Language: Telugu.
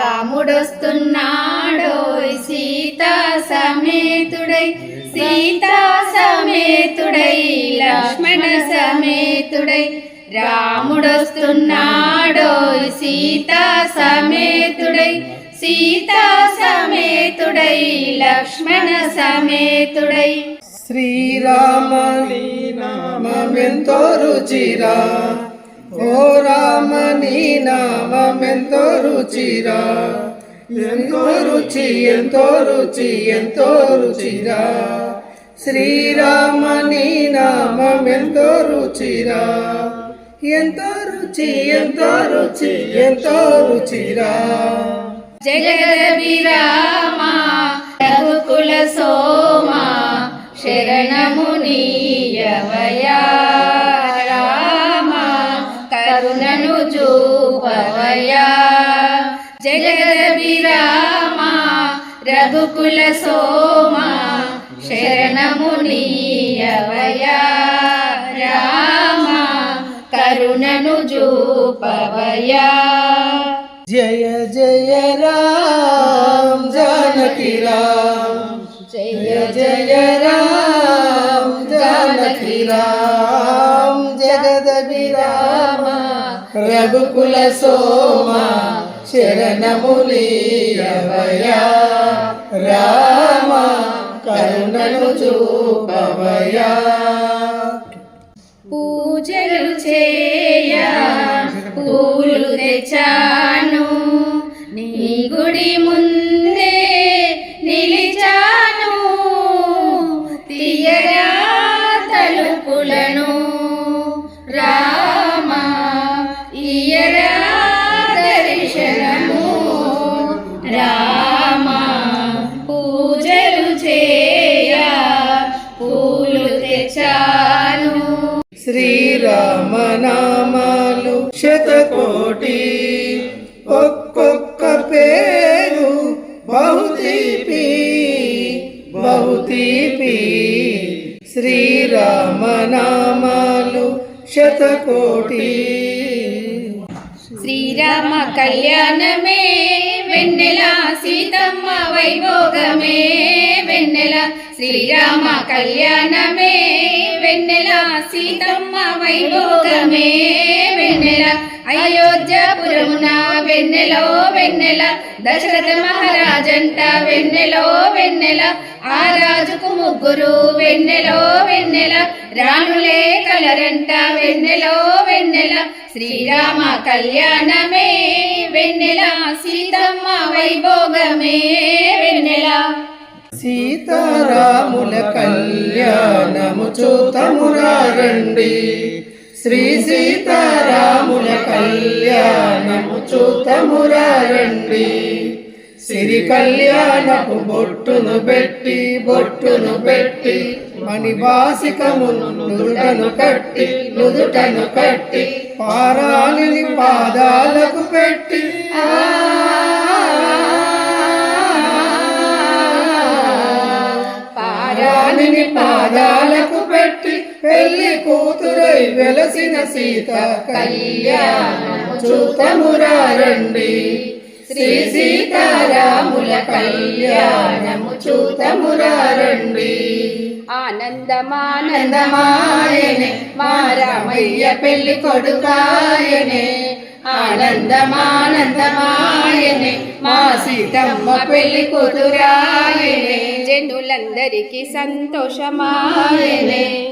రాముడొస్తున్నాడో సీతా సమేతుడై సీతా సమేతుడై లక్ష్మణ సమేతుడై రాముడొస్తున్నాడో సీతా సమేతుడై సీతా సమేతుడై లక్ష్మణ సమేతుడై. శ్రీరామ నామెంతో రుచిరా. ఓ రామ నీ నామెంతో రుచిరా ఎంతో రుచి ఎంతో రుచి ఎంతో రుచిరా శ్రీరామ నీ నామెంతో రుచిరా ఎంతో రుచి ఎంతో రుచి ఎంతో రుచిరా జగదభిరామ రఘుకుల సోమ శరణమునీయవయా. చూపవయా జగదభిరామ రఘుకుల సోమ శరణమునీయవయా రామ కరుణను చూపవయా జయ జయ రామ్ జానకి రామ్. జయ జయ రామ్ జానకి రామ్. జగదభిరామ రఘుకుల సోమ శరణములీయవయా రామ కరుణను చూపవయా పూజలు చేయ పూలు తెచ్చాను శ్రీరామ నామాలు శతకోటి. ఒక్కొక్క పేరు బహుతీపి. బహుతీపి శ్రీరామ నామాలు శతకోటి. శ్రీరామ కళ్యాణమే వెన్నెల సీతమ్మ వైభోగమే. వెన్నెల శ్రీరామ కళ్యాణమే. వెన్నెల సీతమ్మ వైభోగమే. వెన్నెల అయోధ్యపురమున వెన్నెలో వెన్నెల. దశరథ మహారాజంట వెన్నెలో వెన్నెల. ఆ రాజుకు ముగ్గురు వెన్నెలో వెన్నెల. రాణులే కలరంట వెన్నెలో వెన్నెల. శ్రీరామ కళ్యాణమే. వెన్నెల వైభోగమే వెన్నెల. సీతారాముల కళ్యాణము చూతమురారండి శ్రీ సీతారాముల కళ్యాణము చూతమురారండి సిరి కళ్యాణపు బొట్టును పెట్టి బొట్టును పెట్టి మణివాసికమును నుదుటను కట్టి నుదుటను కట్టి పారాలిని పాదాలకు పెట్టి. పారాలిని పెళ్ళి కూతురై వెలసిన సీత కళ్యాణము చూతమురారండి. శ్రీ సీతారాముల కళ్యాణము చూతమురారండి. ఆనందమానందమాయనే మా రామయ్య పెళ్ళి కొడుకాయనే. ఆనందమానందమాయనే మా సీతమ్మ పెళ్ళి కూతురాయనే. జనులందరికీ సంతోషమాయనే.